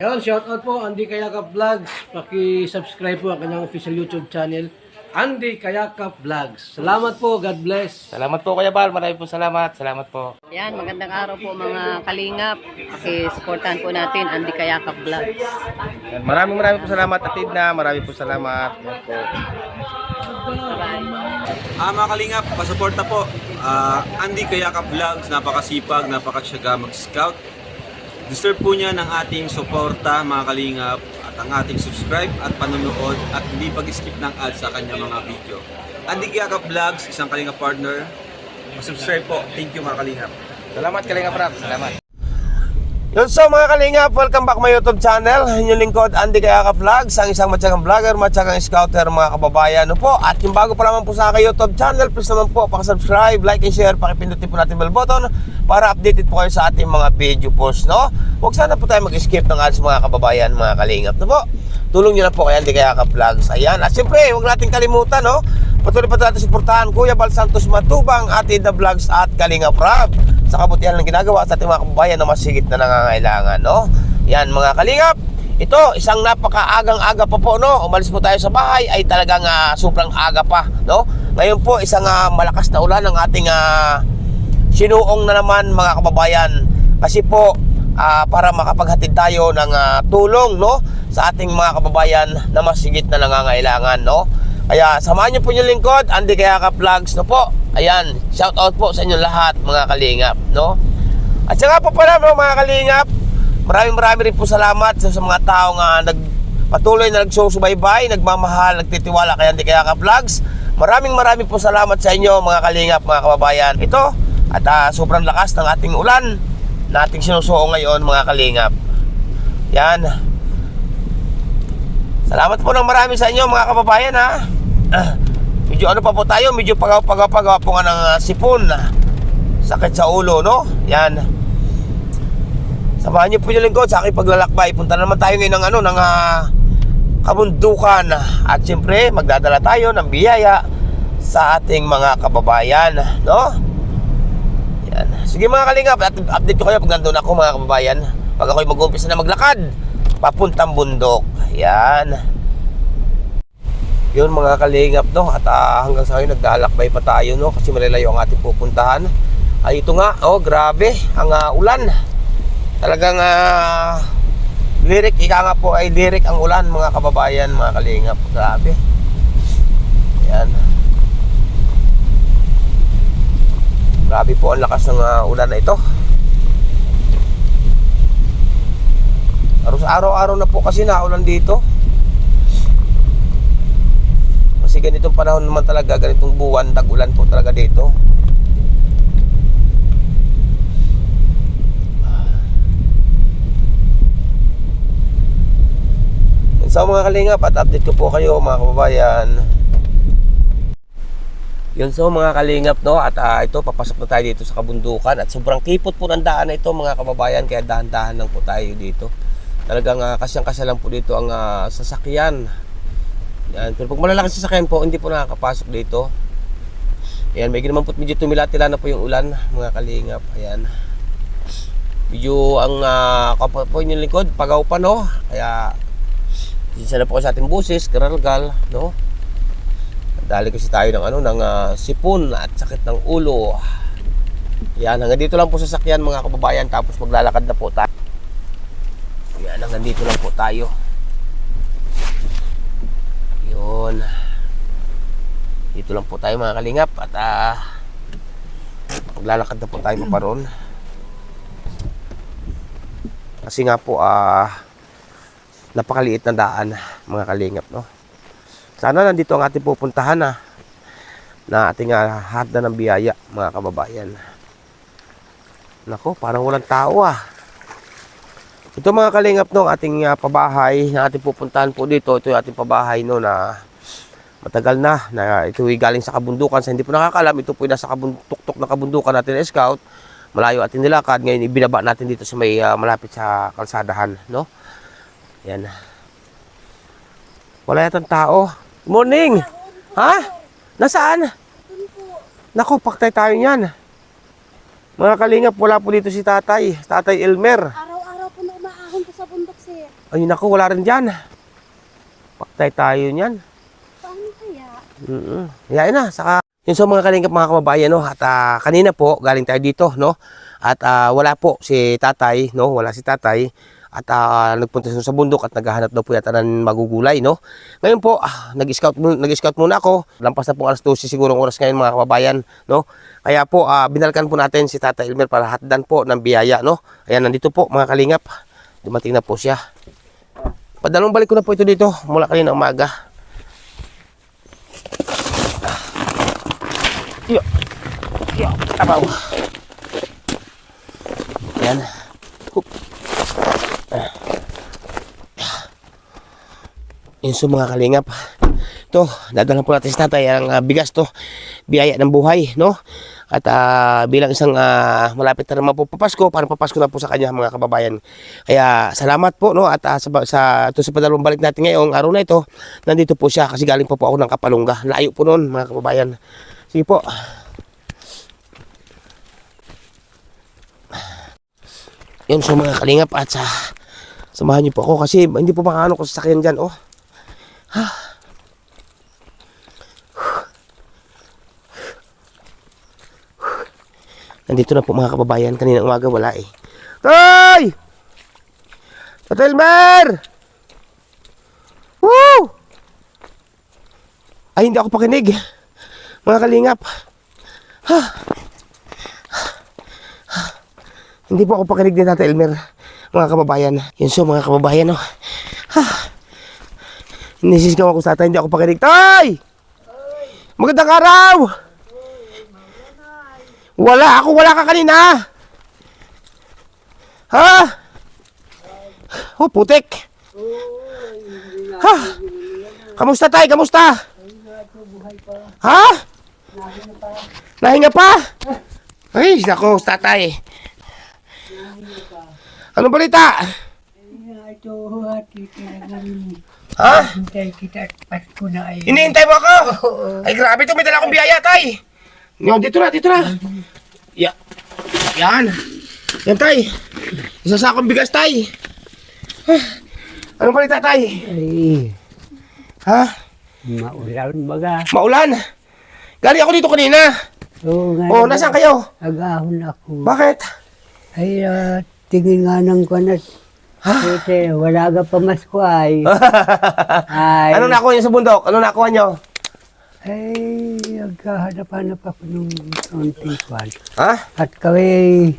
Ayun, shout out po Andy Kayakap Vlogs. Paki-subscribe po ang kanyang official YouTube channel, Andy Kayakap Vlogs. Salamat po, God bless. Salamat po Kuya Bal, maraming po salamat. Salamat po. Yan, magandang araw po mga kalingap. Pakisuportahan po natin Andy Kayakap Vlogs. Yan, Maraming maraming po salamat Atid na, maraming po salamat. Yan po. Ah, mga kalingap, pasuporta po. Ah, Andy Kayaka Vlogs, napakasipag, napakasyaga mag-scout. Deserve po niya ng ating suporta, mga kalingap, at ang ating subscribe at panonood at hindi pag-skip ng ads sa kanya mga video. Andy Kayaka Vlogs, isang kalingap partner. Subscribe po. Thank you mga kalingap. Salamat Kalinga Prab, salamat. Yun so mga kalingap, welcome back my YouTube channel. Inyong lingkod, Andy Kayaka Vlogs, ang isang matyagang vlogger, matyagang scouter mga kababayan. Ano po? At yung bago pa naman po sa aking YouTube channel, please naman po, pakisubscribe, like and share, pakipindutin po natin bell button para updated po kayo sa ating mga video posts, no? Huwag sana po tayo mag-skip ng ads mga kababayan, mga kalingap. No po? Tulong nyo na po kay Andy Kayaka Vlogs. Ayan. At siyempre, huwag natin kalimutan, no? Patuloy pa natin suportahan Kuya Bal Santos Matubang, Ate The Vlogs at Kalinga Prab sa kabutihan ng ginagawa sa ating mga kababayan na masigit na nangangailangan, no? Yan mga kalingap. Ito, isang napakaagang-aga pa po, no? Umalis po tayo sa bahay ay talagang ah, sobrang aga pa, no? Ngayon po, isang ah, malakas na ulan ng ating ah, sinuong na naman mga kababayan. Kasi po, ah, para makapaghatid tayo ng ah, tulong, no? Sa ating mga kababayan na masigit na nangangailangan, no? Kaya samahan niyo po yung lingkod, Andy Kayaka Vlogs, no po? Ayan, shout out po sa inyo lahat, mga kalingap, no? At saka po pala, mga kalingap, maraming maraming rin po salamat sa, sa mga tao nga nag patuloy na nagsusubaybay, nagmamahal, nagtitiwala kay Andy Kayaka Vlogs. Maraming maraming po salamat sa inyo, mga kalingap, mga kababayan. Ito, at ah, sobrang lakas ng ating ulan na ating sinusuong ngayon, mga kalingap. Yan. Salamat po ng marami sa inyo, mga kababayan, ha? Ah, medyo ano pa po tayo, medyo pagaw-pagaw-pagaw po nga ng ah, sipon. Sakit sa ulo, no? Yan. Samahan niyo po yung lingkod sa aking paglalakbay. Punta naman tayo ngayon ng ano, ng ah, kabundukan. At siyempre, magdadala tayo ng biyaya sa ating mga kababayan, no? Yan. Sige mga kalingap, at update ko kayo pag nandun ako mga kababayan. Pag ako'y mag-umpisa na maglakad, papuntang bundok. Yan. Yun mga kalingap no at ah, hanggang sa ngayon naglalakbay pa tayo no kasi malalayo ang ating pupuntahan. Ay ito nga oh grabe ang ah, ulan. Talagang ah, lirik ika nga po ay lirik ang ulan mga kababayan mga kalingap. Grabe. Yan. Grabe po ang lakas ng ah, ulan na ito. Araw-araw na po kasi naulan dito. Kasi ganitong panahon naman talaga, ganitong buwan, tag-ulan po talaga dito. So mga kalingap, at update ko po kayo mga kababayan. Yun so mga kalingap no at ah, ito papasok na tayo dito sa kabundukan at sobrang kipot po ng daan na ito mga kababayan kaya dahan-dahan lang po tayo dito. Talagang uh, kasyang-kasya lang po dito ang ah, sasakyan. Yan, pero pag malalaking sasakyan po hindi po nakakapasok dito. Ayan, may naman po medyo tumilatila na po yung ulan mga kalingap. Ayan. Medyo ang uh, kapag po yung likod, pagaw pa no. Kaya isa na po sa ating busis, karalgal, no? Dali kasi tayo ng ano ng ah, sipon at sakit ng ulo. Yan, hanggang dito lang po sa sakyan mga kababayan tapos maglalakad na po tayo. Yan, hanggang dito lang po tayo. Yun. Dito lang po tayo mga kalingap at ah maglalakad na po tayo paparoon. Kasi nga po ah napakaliit na daan mga kalingap no. Sana nandito ang ating pupuntahan na na ating uh, handa ng biyaya mga kababayan. Nako, parang walang tao ah. Ito mga kalingap no, ating ah, pabahay na ating pupuntahan po dito. Ito yung ating pabahay no na matagal na na ito ay galing sa kabundukan. Sa hindi po nakakalam, ito po yung nasa kabuntuktok na kabundukan natin na scout. Malayo ating nilakad. Ngayon ibinaba natin dito sa may ah, malapit sa kalsadahan, no? Yan. Wala yatang tao. Morning! Ha? Nasaan? Naku, paktay tayo niyan. Mga kalingap, wala po dito si tatay. Tatay Elmer. Araw-araw po na umaahon po sa bundok, sir. Ay, naku, wala rin dyan. Paktay tayo niyan. Paano kaya? Mm-mm. Yain na, saka yun sa mga kalingap mga kababayan, no? At ah, kanina po, galing tayo dito, no? At ah, wala po si tatay, no? Wala si tatay. At ah, nagpunta siya sa bundok at naghahanap daw po yata ng magugulay, no? Ngayon po, ah, nag-scout, nag-scout muna ako. Lampas na po alas 12 siguro oras ngayon mga kababayan, no? Kaya po, ah, binalkan po natin si Tata Elmer para hatdan po ng biyaya, no? Ayan, nandito po mga kalingap. Dumating na po siya. Padalong balik ko na po ito dito mula kanina umaga. Yo. Yo. Abaw. Yan. Hup. Ah. Yun so mga kalingap. Ito, dadalhan po natin sa tatay ang ah, bigas to. Biyaya ng buhay, no? At ah, bilang isang ah, malapit na naman po papasko, parang papasko na po sa kanya mga kababayan. Kaya salamat po, no? At ah, sa, sa, ito sa padalawang balik natin ngayong araw na ito, nandito po siya kasi galing pa po ako ng Kapalungga. Layo po noon mga kababayan. Sige po. Yun so mga kalingap at sa samahan niyo po ako kasi hindi po makaano ko sa sakyan dyan oh. Ha. Nandito na po mga kababayan kanina umaga wala eh. Tay! Tatay Elmer! Woo! Ay hindi ako pakinig. Mga kalingap. Ha. Hindi po ako pakinig ni Tata Elmer, mga kababayan. Yun so, mga kababayan, no. Ha. Nisisigaw ako sa tatay, hindi ako pakinig. Tay! Magandang araw! Wala, ako wala ka kanina. Ha? Oh, putik. Ha? Kamusta tay? Kamusta? Ha? Nahinga pa? Ay, nako, tatay. Ano balita? Ito, Ha? hintay kita at Pasko na ay. Hinihintay mo ako? Ay, grabe to. May dala akong biyaya, tay. Yo, dito na, dito na. Ya. Yan. Yan, tay. Isa sa akong bigas, tay. Ha? Anong balita, tay? Ay, Ha? maulan baga. Maulan. Galing ako dito kanina. Oo nga. Oh, nasaan kayo? Agahon ako. Bakit? Ay, ah, tingin nga ng kanas. Kasi wala ka pa masko ay. ay. Ano nakuha niyo sa bundok? Ano nakuha niyo? Ay, nagkahanap-hanap ako ng konting kwan. Ha? At kami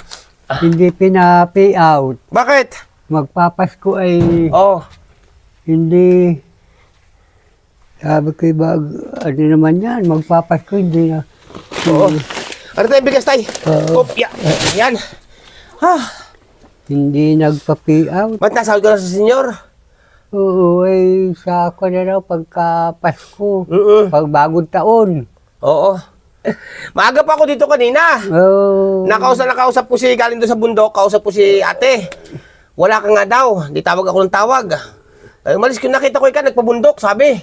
hindi pina-pay out. Bakit? Magpapasko ay Oh. hindi. Sabi ko, bag, ano naman yan, magpapasko, hindi na. Oo. Ano tayo bigas, tay? Oo. Oh, ya. Yan. Ha? Hindi nagpa-pay out. Ba't nasahod ka na sa senyor? Oo, ay sa ako na raw pagka Pasko, Mm pag bagong taon. Oo. Maaga pa ako dito kanina. Oo. Nakausap, nakausap ko si galing doon sa bundok, kausap ko si ate. Wala ka nga daw. Di tawag ako ng tawag. Ay, umalis ko, nakita ko ikaw, nagpabundok, sabi.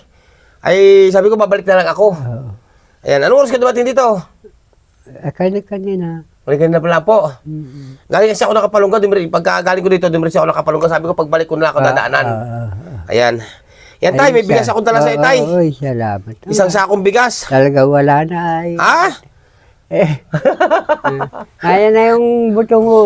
Ay, sabi ko, babalik na lang ako. Ayan, anong oras ka dumating dito? Eh, kanina-kanina. Balik na pala po. Galing kasi ako nakapalungga, dumiri, pagka galing ko dito, dumiri ako nakapalungga, sabi ko, pagbalik ko na ako dadaanan. Ah, ah, ah. Ayan. Yan tay, may Ay, bigas akong dala sa Oo, itay. Oy, salamat. Isang sakong bigas. Talaga wala na ay. Ha? Eh. Ayan na yung butong mo.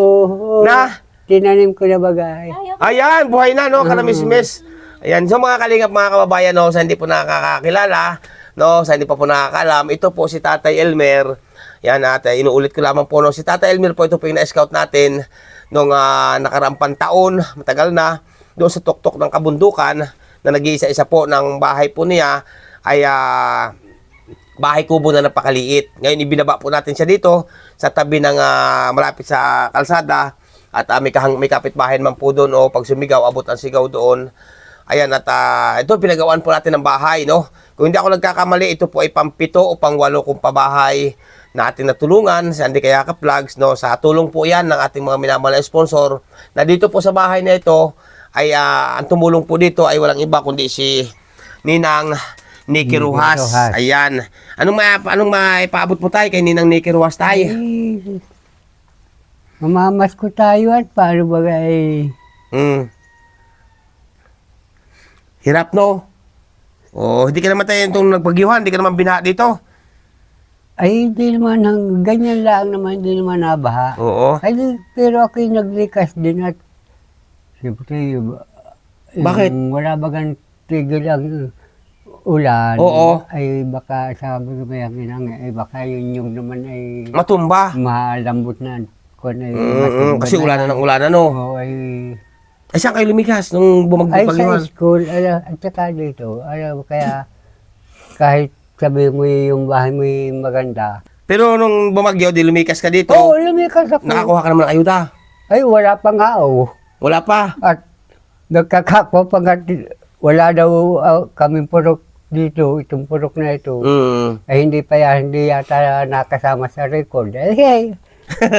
Na? Tinanim ko na bagay. Ayan, buhay na, no? Kanamismis. Ayan, so mga kalingap, mga kababayan, no? Sa hindi po nakakakilala, no? Sa hindi pa po nakakalam, ito po si Tatay Elmer. Yan, at uh, inuulit ko lamang po, no? Si Tatay Elmer po, ito po yung na-scout natin nung uh, nakarampang taon, matagal na, doon sa tuktok ng kabundukan, na nag-iisa-isa po ng bahay po niya, ay ah, bahay kubo na napakaliit. Ngayon ibinaba po natin siya dito sa tabi ng ah, malapit sa kalsada at ah, may, kahang, may kapitbahay naman po doon o pag sumigaw abot ang sigaw doon. Ayan at ah, ito pinagawaan po natin ng bahay no. Kung hindi ako nagkakamali ito po ay pampito o pangwalo kong pabahay na ating natulungan sa Andy Kayaka Vlogs no. Sa tulong po yan ng ating mga minamahal na sponsor na dito po sa bahay na ito ay ah, ang tumulong po dito ay walang iba kundi si Ninang Nikki Ruhas. Ruhas. Ayan. Anong ma anong maipaabot mo tayo kay Ninang Nikki Ruhas tayo? Eh, Mamamas ko tayo at paano bagay. Mm. Hirap, no? Oh, hindi ka naman tayo itong nagpagyuhan, hindi ka naman binaha dito. Ay, hindi naman, hang, ganyan lang naman, hindi naman nabaha. Oo. Ay, di- pero ako'y naglikas din at siyempre, yung- Bakit? yung wala bagang tigil ang ulan. Oo. Ay, baka sabi ko kaya inang, ay baka yun yung naman ay Matumba. malambot na kung ay Mm, mm, matumba kasi na. ulan na ng ulan, ano? Oo, ay, Ay, saan kayo lumikas nung ay bumagpag sa school, ala, at saka dito, alam, kaya kahit sabi mo yung bahay mo yung maganda. Pero nung bumagyo, di lumikas ka dito. Oo, lumikas ako. Nakakuha ka naman ng ayuda. Ay, wala pa nga, oh. Wala pa. At nagkakakwa pa nga, wala daw uh, kaming purok dito, itong purok na ito. Mm. Ay hindi pa yan, hindi yata nakasama sa record. Ay, hey,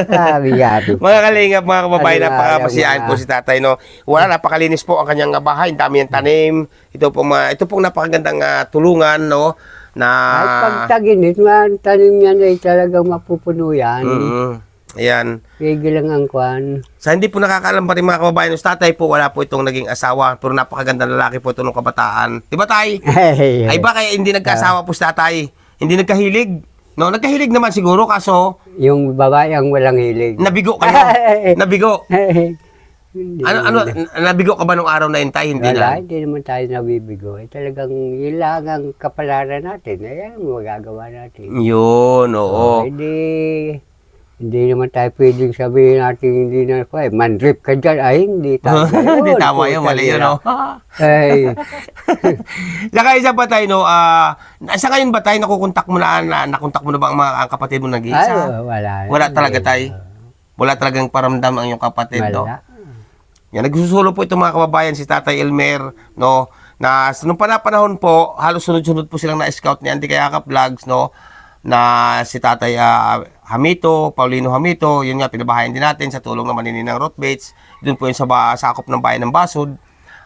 sabi yabi. Mga kalingap, mga kababayan, ano po si tatay, no? Wala, napakalinis po ang kanyang bahay, ang dami ng tanim. Ito po, mga, ito pong napakagandang ah, tulungan, no? Na... Ay, pag taginit, man, tanim yan ay talagang mapupuno yan. Mm, ayan. Pigil lang ang kwan. Sa hindi po nakakaalam pa rin mga kababayan, si tatay po, wala po itong naging asawa, pero napakagandang lalaki po ito nung kabataan. Di ba, tay? Ay, Ay ba kaya hindi nagkasawa po si tatay? Hindi nagkahilig? No, nagkahilig naman siguro kaso Yung babae ang walang hilig. nabigo kayo. nabigo. Hindi. Ano ano nabigo ka ba nung araw na yun tay? Hindi Wala, na. hindi naman tayo nabibigo. Eh, talagang yun lang ang kapalaran natin. Ayan, magagawa natin. Yun, oo. Hindi, hindi naman tayo pwedeng sabihin natin hindi na ako. Eh, mandrip ka dyan. Ay, hindi tayo. Hindi tama yun, mali yun, no? Ay, Saka isa pa tayo, no, ah, sa ngayon ba tayo nakukontak mo na, na nakontak mo na ba ang mga ang kapatid mo ay, nag-iisa? wala. Wala talaga tayo. Wala talagang paramdam ang iyong kapatid, no? Yan, nagsusulo po itong mga kababayan, si Tatay Elmer, no, na nung panahon po, halos sunod-sunod po silang na-scout ni Andy Kayakap Vlogs, no, na si Tatay ah, Hamito, Paulino Hamito, yun nga, pinabahayan din natin sa tulong naman ni Ninang Rothbates, doon po yun sa ba, sakop ng bayan ng Basod.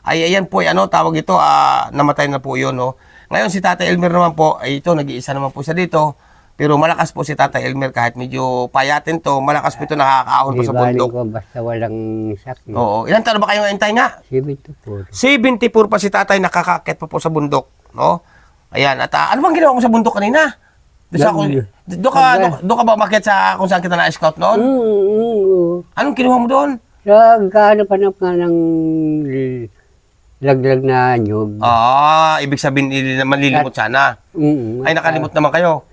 Ay, ayan po, ay, ano, tawag ito, ah, namatay na po yun, no. Ngayon, si Tatay Elmer naman po, ay ito, nag-iisa naman po siya dito, pero malakas po si Tatay Elmer kahit medyo payatin to, malakas po ito nakakaahon pa sa bundok. ko basta walang sakit. Oo. Ilan taon ba kayo ngayon tayo nga? 74. 74 pa si tatay nakakakit pa po sa bundok, no? Ayan, at ah, ano bang ginawa mo sa bundok kanina? Doon sa Nag- doon ka doon, doon ka ba umakyat sa kung saan kita na-scout noon? Mm, mm, oo. Anong kinuha mo doon? Sa kahanap-hanap nga ng laglag na nyug. Ah, ibig sabihin hindi na manlilimot sana. Mm, Ay nakalimot naman kayo.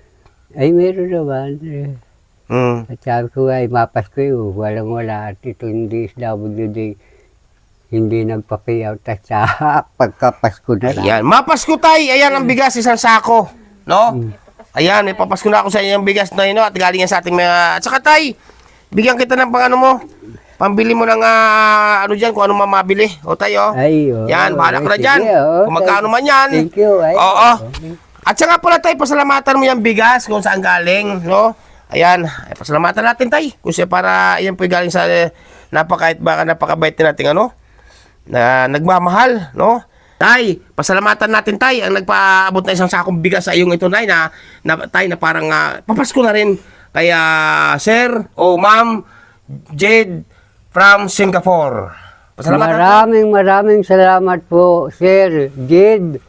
Ay, meron naman. Eh, Hmm. At sabi ko ay mapas ko yun. Walang wala. At ito hindi SWD. Hindi nagpa-payout at sa pagkapasko na lang. Ayan, mapasko tay. Ayan ang bigas isang sako, no? Ayan, may papasko na ako sa inyo yung bigas na yun, no? At galing yan sa ating mga... At saka tay, bigyan kita ng pang ano mo. Pambili mo ng ah, ano dyan, kung ano mamabili. O tayo. Ay, oo. Yan, bahala ka na dyan. oo. Kung magkano man yan. Thank you. Ay, Oo. At saka pala tayo, pasalamatan mo yung bigas kung saan galing, no? Ayan, ay, pasalamatan natin tay. Kasi para yan po galing sa eh, napakait baka napakabait din natin ano? Na nagmamahal, no? Tay, pasalamatan natin tay ang nagpaabot na isang sakong bigas sa iyong ito nay na, na tay na parang ah, papasko na rin kaya sir o ma'am Jade from Singapore. Pasalamatan. Maraming maraming salamat po, Sir Jid.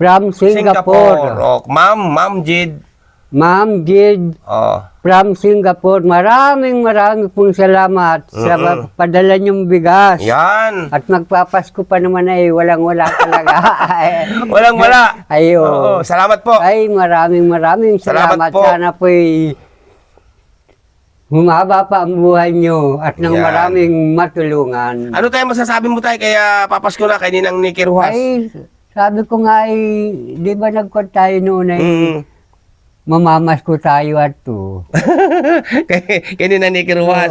From Singapore. Oh, ma'am, ma'am Jade. Ma'am Jid Oh. from Singapore. Maraming maraming pong salamat sa Mm-mm. padala niyong bigas. Yan. At magpapasko pa naman ay walang-wala talaga. Walang wala. Ayo. Oo, salamat po. Ay, maraming maraming Salamat salamat. po. Sana po'y humaba pa ang buhay niyo at nang Yan. maraming matulungan. Ano tayo masasabi mo tayo kaya papasko na kay Ninang Nicky Ruhas? Ay, sabi ko nga ay, di ba nagkot tayo noon ay Mm. mamamas ko tayo at to. kay, kay Ninang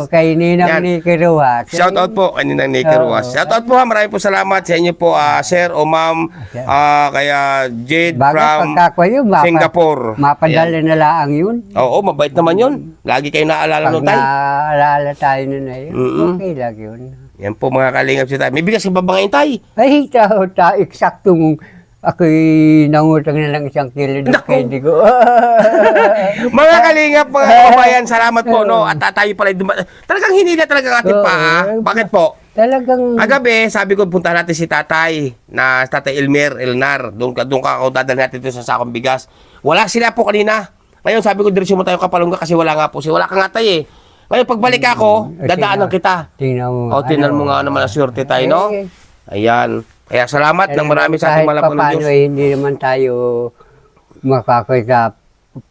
kay Ninang Yan. ni Kiruhat. Shout out po kay Ninang Nicky Oo. Shout out po ha, maraming po salamat sa inyo po, ah, sir o ma'am, ah, kaya Jade Bagay from pagkakwa yun, mapa, Singapore. mapadala na lang yun. Oo, mabait naman yun. Lagi kayo naalala Pag no tayo. naaalala tayo nun na yun, Mm-mm. okay lang yun. Yan po mga kalingap si tayo. May bigas ka ba ba ngayon tayo? Ay, tao, ta, eksaktong ako'y nangutang na lang isang kilo ng candy ko. Mga kalingap, mga kababayan, salamat po, no? At tayo pala, talagang hinila talaga ating Oo. paa. Bakit po? Talagang, Kagabi, sabi ko, punta natin si tatay, na si tatay Elmer, Elnar. Doon ka, doon ka dadalhin natin doon sa sakong bigas. Wala sila po kanina. Ngayon, sabi ko, diretso mo tayo kapalungga kasi wala nga po siya. Wala ka nga tayo eh. Ngayon, pagbalik ako, Mm, dadaanan tingnan- kita. tingnan mo. O, tinan mo nga naman ang swerte tayo, no? Eh, Ayan. Kaya salamat ng marami sa ating malapang ng Diyos. eh, hindi naman tayo makakoy sa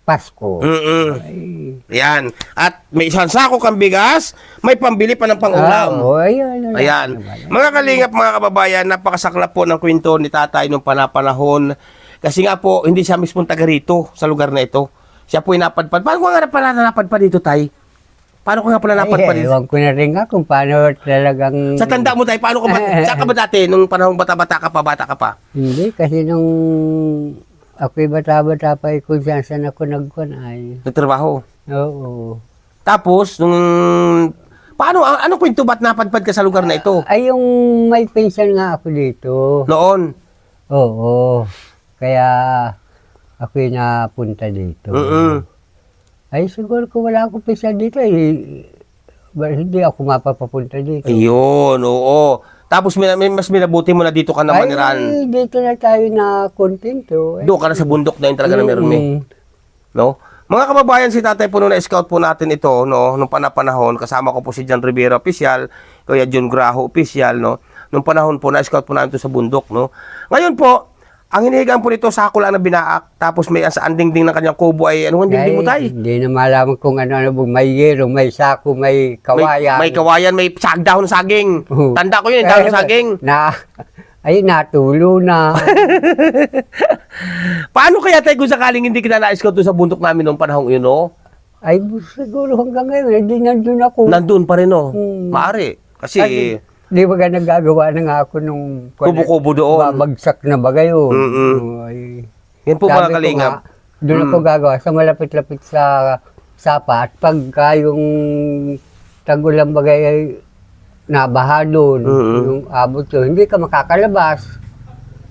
Pasko. Mm-mm. Ay, Ayan. At may isang sako kang bigas, may pambili pa ng ah, pang-ulam. oh, ayan. Ayan. Mga kalingap, mga kababayan, napakasaklap po ng kwento ni tatay nung panapanahon. Kasi nga po, hindi siya mismo taga rito, sa lugar na ito. Siya po napadpad. Paano ko nga pala napadpad dito, tay? Paano ko nga pala napadpad Ay, ewan ko na rin nga kung paano talagang... Sa tanda mo, tay, paano ka ba? Saan ka ba dati? Nung panahong bata-bata ka pa, bata ka pa? Hindi, kasi nung ako'y bata-bata pa, eh, kung saan saan ako nagkuhan ay. Nagtrabaho. Oo. Tapos, nung... Paano, ano kwento ba't napadpad ka sa lugar na ito? Ay, yung may pension nga ako dito. Noon. Oo. Kaya ako'y napunta dito. Mm-mm. Ay, siguro kung wala akong pension dito, eh, ba- hindi ako mapapapunta dito. Ayun, oo. Tapos may, may- mas minabuti mo na dito ka naman, Ran. Ay, dito na tayo na kontento. Eh. Doon ka na sa bundok na yun talaga na meron may. Mm. No? Mga kababayan, si tatay po nung na-scout po natin ito, no, nung panapanahon, kasama ko po si John Rivera official, Kuya John Graho official, no. Nung panahon po na-scout po natin ito sa bundok, no. Ngayon po, ang hinihigaan po nito sako lang na binaak, tapos may sa anding-ding ng kanyang kubo ay ano ang dingding mo tay? Ay, Hindi na malaman kung ano-ano. May yero, may sako, may kawayan. May, may kawayan, may sag dahon ng saging. Oo. Tanda ko yun, eh, dahon saging. Na, ay, natulo na. Paano kaya tayo kung sakaling hindi kita na-scout doon sa bundok namin nung panahon yun, no? ay, siguro hanggang ngayon, hindi nandun ako. Nandun pa rin, no? Hmm. Maari. Kasi, Ay, Di ba ka nagagawa na nga ako nung... kubo-kubo doon. Babagsak na ba gayon? Mm-mm. Ay, Yan po mga kalingap. nga, Doon ako gagawa sa malapit-lapit sa sapa at pagka yung tagulang bagay ay nabaha doon, Mm-mm. yung abot yun, hindi ka makakalabas.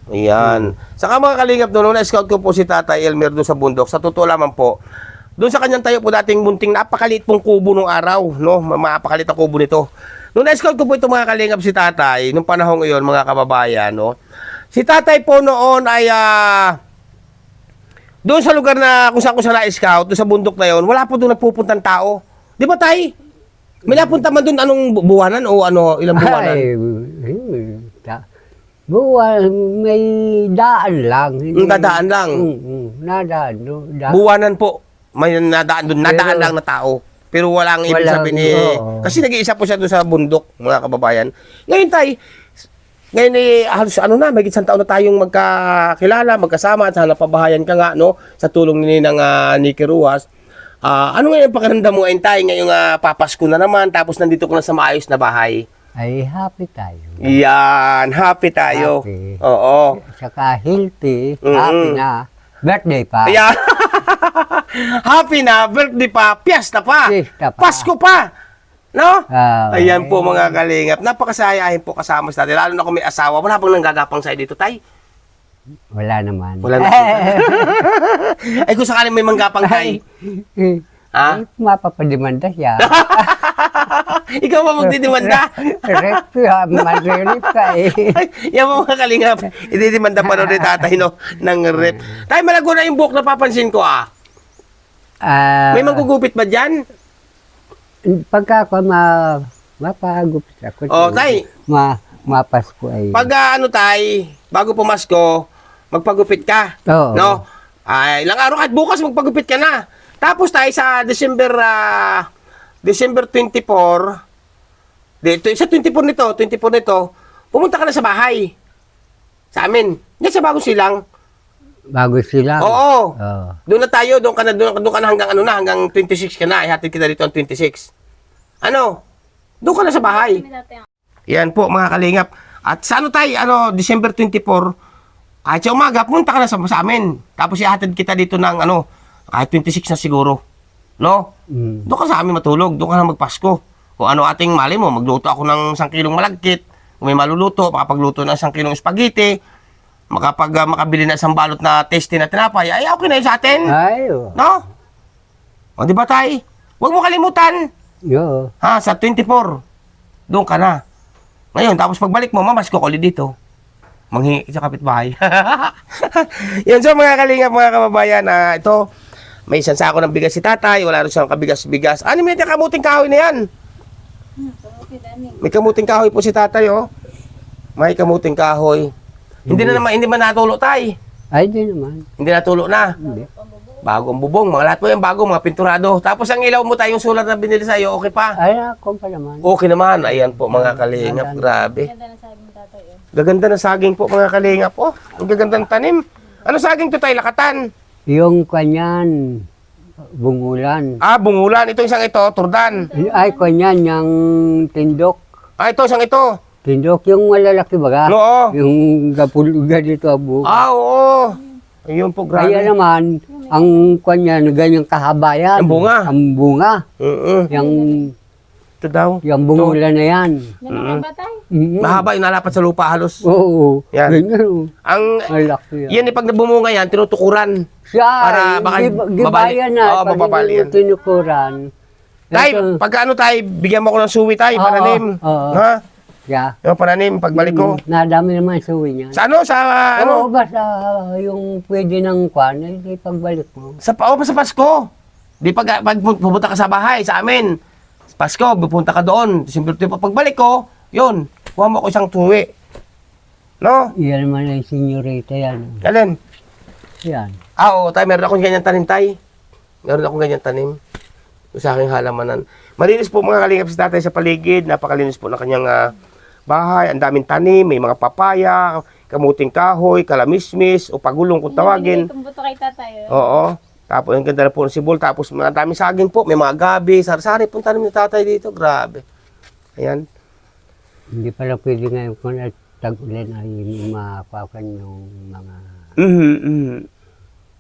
Ayan. Saka mga kalingap doon, nung na-scout ko po si Tatay Elmer doon sa bundok, sa totoo lamang po, doon sa kanyang tayo po dating munting napakaliit pong kubo nung araw, no? Ma- Mapakaliit ang kubo nito. Nung na-scout ko po ito mga kalingap si Tatay, nung panahong iyon mga kababayan, no? Si Tatay po noon ay ah, doon sa lugar na kung saan ko siya na-scout, doon sa bundok na yon, wala po doon nagpupuntang tao. Di ba, Tay? May napunta man doon anong bu- buwanan o ano, ilang buwanan? Ay, ta- buwan, may daan lang. Mm, dadaan lang. Mm, mm, nadaan. No, da- buwanan po may nadaan doon, nadaan Pero- lang na tao. Pero walang ibig Walang- sabihin ni... oo. Kasi nag-iisa po siya doon sa bundok, mga kababayan. Ngayon tayo, ngayon eh, halos ano na, may isang taon na tayong magkakilala, magkasama, at sana pabahayan ka nga, no, sa tulong ni ng uh, Nicky Ruas. Ah, ano ngayon ang pakiramdam mo, ngayon tayo, ngayong uh, papasko na naman, tapos nandito ko na sa maayos na bahay. ay happy tayo. Yan, happy tayo. Happy. Oo. Saka healthy, Mm-mm. happy na. Birthday pa. Ayan. Happy na, birthday pa, piyesta pa, Piyesta pa. Pasko pa. No? Ah, Ayan po mga kalingap. Napakasayahin po kasama sa atin. Lalo na kung may asawa. Wala bang nanggagapang sa'yo dito, tay? Wala naman. Wala na. Ay kung sakaling may manggapang tay. Ha? Ay, mapapadimanda siya. Ikaw ba magdidimanda? Rep ka, mag-rep ka eh. Yan mga kalingap. Ididimanda pa rin tatay, no? Ng rep. Tay, malago na yung buhok na papansin ko, ah. Ah, May manggugupit ba dyan? pagka ako ma, mapagupit ako. Oh, tay. Ma, mapasko ay. Pag ah, ano tay, bago pumasko, magpagupit ka. Oo. No? Ay, ilang araw kahit bukas magpagupit ka na. Tapos tayo sa December ah, December 24, dito, sa 24 nito, 24 nito, pumunta ka na sa bahay. Sa amin. Yan sa bagong silang. Bago sila. Oo. Oo. Doon na tayo, doon ka na, doon, doon ka na hanggang ano na, hanggang 26 ka na. Ihatid kita dito ang 26. Ano? Doon ka na sa bahay. Yan po, mga kalingap. At sa ano tayo, ano, December 24, kahit sa umaga, pumunta ka na sa, sa amin. Tapos ihatid kita dito ng, ano, kahit 26 na siguro. No? Mm. Doon ka sa amin matulog, doon ka na magpasko. Kung ano ating mali mo, magluto ako ng isang kilong malagkit. Kung may maluluto, makapagluto ng isang kilong spaghetti. makapag ah, makabili na isang balot na tasty na tinapay, ay okay na yun sa atin. Ay, oo. No? O di ba tay? Huwag mo kalimutan. Yo. Ha, sa 24. Doon ka na. Ngayon, tapos pagbalik mo, mamas ko ulit dito. Manghingi sa kapitbahay. Yan so mga kalingap, mga kababayan, na ito, may isang sako ng bigas si tatay, wala rin siyang kabigas-bigas. Ano may kamuting kahoy na yan? May kamuting kahoy po si tatay, oh. May kamuting kahoy. Hindi na naman, hindi man natulo tay. Ay, di naman. Hindi natulo na. Hindi. Bago ang bubong, mga lahat po yan bago, mga pinturado. Tapos ang ilaw mo tayo, yung sulat na binili sa'yo, okay pa? Ay, ako pa naman. Okay naman. Ayan po mga kalingap. Grabe. Gaganda na saging po mga kalingap. Oh, ang gaganda ng tanim. Ano saging to tayo? Lakatan. Yung kanyan, bungulan. Ah, bungulan. Ito isang ito, turdan. Ay, kanyan, yung tindok. Ah, ito isang ito. Tindok, yung malalaki baga. Oo. Yung gapulugan dito abo. Ah, oo. Ayun po, Kaya grabe. naman, ang kanyan, ganyang kahaba yan. Ang bunga. Ang bunga. Oo. Yung, Ito daw. yung bungulan na yan. Mm. Mm. Mahaba yung nalapat sa lupa halos. Oo. Yan. Ganyan. oh. Ang, Malaki yan. yan, eh, pag nabumunga yan, tinutukuran. Siya, Para baka gib- babali- gibayan na. Oo, pag hindi yan. tinukuran. Tay, Ito, pagka ano tay, bigyan mo ko ng suwi tay, Oo, pananim. oo. Ha? siya. Yung pananim, pagbalik ko. Mm, Nadami naman suwi niya. Sa ano? Sa ano? Oo, basta yung pwede ng kwan, hindi pagbalik mo. Sa, pa- oh, sa Pasko. Di pag, pag pupunta ka sa bahay, sa amin. Pasko, pupunta ka doon. Simple pa pagbalik ko, yun, kuha mo ko isang tuwi. No? Yan naman ang senyorita yan. Alin? Yan. Ah, oo, tay, meron akong ganyan tanim, tay. Meron akong ganyan tanim. Sa aking halamanan. Malinis po mga kalingap si tatay sa paligid. Napakalinis po ng kanyang ah, bahay. Ang daming tanim, may mga papaya, kamuting kahoy, kalamismis, o pagulong kung tawagin. Tumbuto kay tatay. oh. Oo. Tapos ang ganda na po ng sibol. Tapos mga daming saging po. May mga gabi. Sari-sari ang tanim ni tatay dito. Grabe. Ayan. Hindi pala pwede ngayon kung tag-ulan ay mapakan yung mga... Mhm, mhm.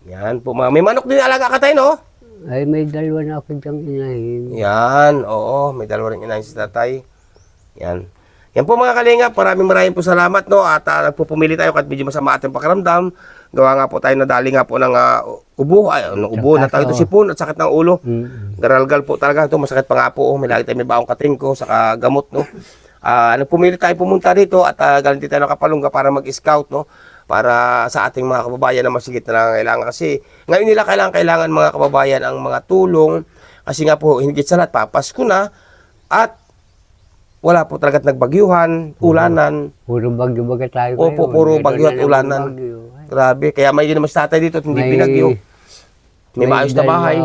Yan po mga. May manok din alaga ka tayo, no? Ay, may dalawa na ako diyang inahin. Yan. Oo. May dalawa rin inahin si tatay. Yan. Yan po mga kalingap. Maraming maraming po salamat, no? At uh, nagpupumili tayo kahit medyo masama ating pakiramdam. Gawa nga po tayo nadali nga po ng ah, ubo. Ay, ng ubo. Na tayo ito sipon at sakit ng ulo. Mm. Garalgal po talaga ito, masakit pa nga po. oh. May lagi tayo may baong kating ko, saka gamot, no. Ah, nagpumili tayo pumunta dito at uh, galing tayo ng Kapalungga para mag-scout, no. Para sa ating mga kababayan na masigit na nangangailangan. Kasi ngayon nila kailangan, kailangan mga kababayan ang mga tulong. Kasi nga po, higit sa lahat, papasko na. At wala po talaga nagbagyuhan, ulanan. Puro bagyo-baga tayo Opo, puro bagyo at ulanan. bagyo. Grabe. Kaya may naman si tatay dito at hindi May- binagyo. May maayos na bahay.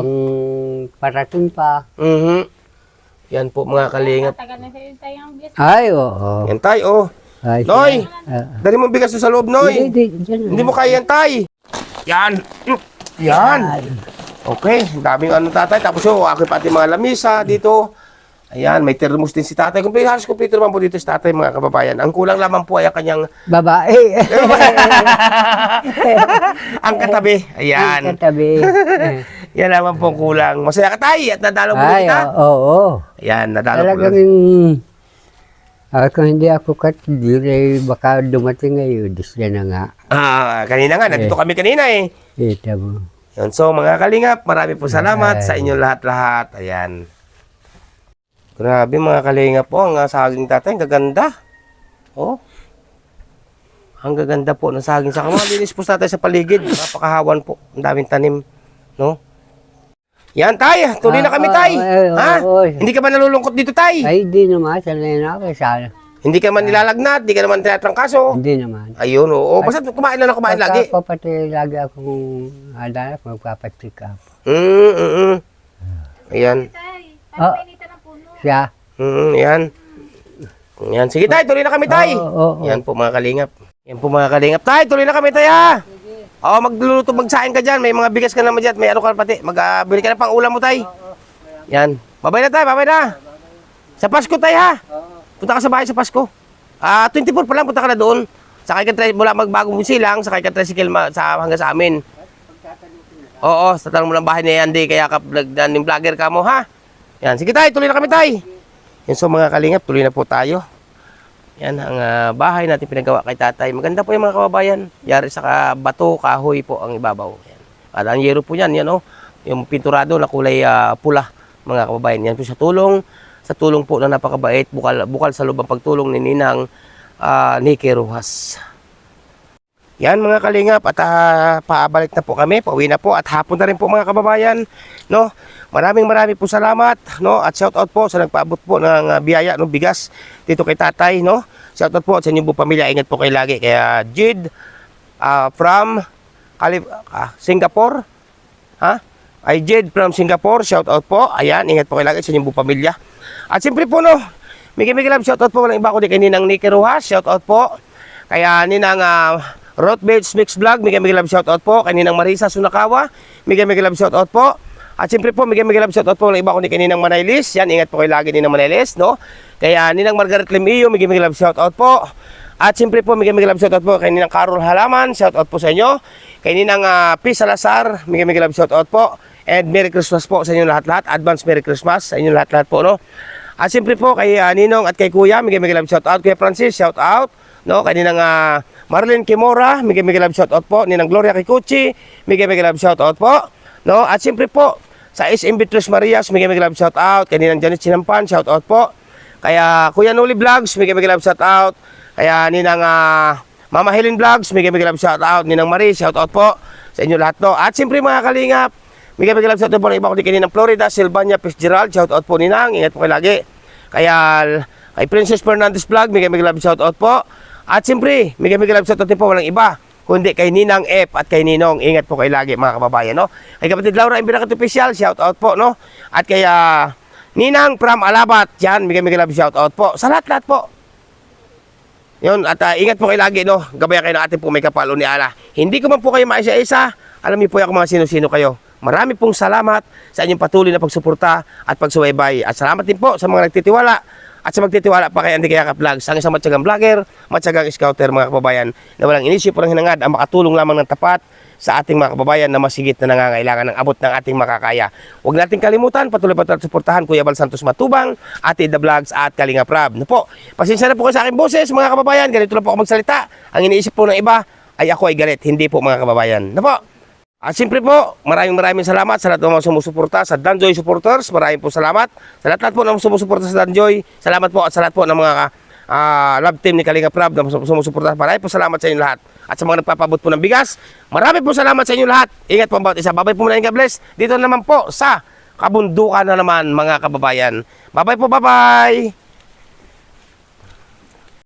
parating pa. Mhm. Yan po mga kalingap. Tagal na sa'yo tayo ang bigas. Ay, oo. Yan tay, oh. Ay, Noy! Ah, Dali mo bigas sa loob, Noy. Hindi, hindi, mo kaya yan, tay. Yan. Yan. Okay, ang daming ano tatay. Tapos yung aking pati mga lamisa dito. Ayan, may thermos din si tatay. Kung halos kompleto naman po dito si tatay, mga kababayan. Ang kulang lamang po ay ang kanyang, Babae. ang katabi. Ang Ayan. katabi. Yan naman po ang kulang. Masaya ka tay at nadalaw mo Ay, kita. oo. oo. Ayan, nadalaw po. Talagang Ah, kung hindi ako katidire, baka dumating ngayon. Diyos na nga. Ah, kanina nga, nandito kami kanina eh. Ito mo. Yun, so mga kalingap, marami po salamat sa inyong lahat-lahat. Ayan. Grabe mga kalingap po, ang ah, saging tatay, ang gaganda. Oh. Ang gaganda po ng saging. Saka mga linis po tatay sa paligid. Napakahawan po. Ang daming tanim. No? Yan tay, tuloy na kami tay. Ah, ay, ha? oo, oo. Hindi ka ba nalulungkot dito tay? Ay, di naman. Sanay na ako. Sana. Hindi ka man nilalagnat, hindi ka naman tinatrangkaso. Hindi naman. Ayun, oo. Basta kumain lang na kumain lagi. Pati lagi akong hanap, magpapacheck up. Mm, mm, mm. Ayan. Tay, Ah, painitan ng puno. Siya. Mm, yan. Yan. Sige tay, tuloy na kami tay. Oo, oo, oo. Yan po mga kalingap. Yan po mga kalingap. Tay, tuloy na kami tay ha. Oo, magluluto, magsaing ka dyan. May mga bigas ka naman dyan. May ano ka pati. Magbili ka na pang ulam mo tay. Yan. Babay na tay, babay na. Sa Pasko tay ha. Punta ka sa bahay sa Pasko. Ah, 24 pa lang punta ka na doon. Sakay ka mula magbagong silang, sakay ka tricycle ma- sa hanggang sa amin. Oo, sa tanong mo lang bahay ni Andy, kaya ka vlog na yung vlogger ka mo ha. Yan, sige tay, tuloy na kami tay. Yan so mga kalingap, tuloy na po tayo. Yan ang ah, bahay natin pinagawa kay tatay. Maganda po yung mga kababayan. Yari sa bato, kahoy po ang ibabaw. Yan. At ang yero po yan, yan oh, yung pinturado na kulay ah, pula mga kababayan. Yan po sa tulong, sa tulong po na napakabait, bukal, bukal sa loob ang pagtulong ni Ninang ah, Niki Rojas. Yan mga kalingap at ah, paabalik na po kami, pauwi na po at hapon na rin po mga kababayan, no? Maraming maraming po salamat, no? At shout out po sa nagpaabot po ng ah, biyaya ng bigas dito kay Tatay, no? Shout out po sa inyong buong pamilya, ingat po kayo lagi kaya Jid ah, from Calif- ah, Singapore. Ha? Ay Jid from Singapore, shout out po. Ayan, ingat po kayo lagi sa inyong buong pamilya. At siyempre po no, Migi Migi Love, shout out po walang iba kundi kay Ninang Nicky Rojas, shout out po. Kaya Ninang uh, Road Mix Vlog, Migi Migi Love, shout out po. Kay Ninang Marisa Sunakawa, Migi Migi Love, shout out po. At siyempre po, Migi Migi Love, shout out po walang iba kundi kay Ninang Manaylis. Yan, ingat po kayo lagi Ninang Manaylis, no? Kaya Ninang Margaret Lemillo, Migi Migi Love, shout out po. At siyempre po, Migi Migi Love, shout out po kay Ninang Carol Halaman, shout out po sa inyo. Kay Ninang uh, P. Salazar, Migi Migi Love, shout out po. And Merry Christmas po sa inyo lahat-lahat. Advance Merry Christmas sa inyo lahat-lahat po, no? At siyempre po kay ah, Ninong at kay Kuya, Miguel Miguel Love shout out. Kuya Francis, shout out. No, kay Ninang uh, Marlene Kimora, Miguel Miguel Love shout out po. Ninang Gloria Kikuchi, Miguel Miguel Love shout out po. No, at siyempre po sa SM Beatrice Marias, Miguel Miguel Love shout out. Kay Ninang Janet Sinampan, shout out po. Kaya Kuya Nuli Vlogs, Miguel Miguel Love shout out. Kaya Ninang ah, Mama Helen Vlogs, Miguel Miguel Love shout out. Ninang Marie, shout out po sa inyo lahat no. At siyempre mga kalingap, Miguel Miguel Love shout out po ng iba kundi kay Ninang Florida, Silvania Fitzgerald, shout out po Ninang. Ingat po kayo lagi. Kaya kay Princess Fernandez Vlog, Miguel Miguel Love shout out po. At siyempre, Miguel Miguel Love shout out din po walang iba kundi kay Ninang F at kay Ninong. Ingat po kayo lagi mga kababayan, no? Kay kapatid Laura Imbirakat Official, shout out po, no? At kay ah, Ninang from Alabat, yan, Miguel Miguel Love shout out po. Sa lahat-lahat po. Yun, at ah, ingat po kayo lagi, no? Gabayan kayo ng ating po may kapalo ni Ala. Hindi ko man po kayo maisa-isa. Alam niyo po ako mga sino-sino kayo. Marami pong salamat sa inyong patuloy na pagsuporta at pagsubaybay. At salamat din po sa mga nagtitiwala at sa magtitiwala pa kay Andy Kayaka Vlogs, ang isang matyagang vlogger, matyagang scouter mga kababayan na walang inisip ng hinangad ang makatulong lamang ng tapat sa ating mga kababayan na masigit na nangangailangan ng abot ng ating makakaya. Huwag nating kalimutan, patuloy pa tayo suportahan Kuya Bal Santos Matubang, Ate The Vlogs at Kalinga Prab. No po, pasensya na po kayo sa aking boses mga kababayan, ganito lang po ako magsalita. Ang iniisip po ng iba ay ako ay galit, hindi po mga kababayan. No po, at siyempre po, maraming maraming salamat sa lahat ng mga sumusuporta sa Danjoy supporters. Maraming po salamat. Sa lahat, lahat po ng sumusuporta sa Danjoy. Salamat po at sa lahat po ng mga ah, love team ni Kalinga Prab na sumusuporta. Maraming po salamat sa inyo lahat. At sa mga nagpapabot po ng bigas, maraming po salamat sa inyo lahat. Ingat po ang bawat isa. Babay po muna God bless. Dito naman po sa kabundukan na naman mga kababayan. Babay po, bye-bye!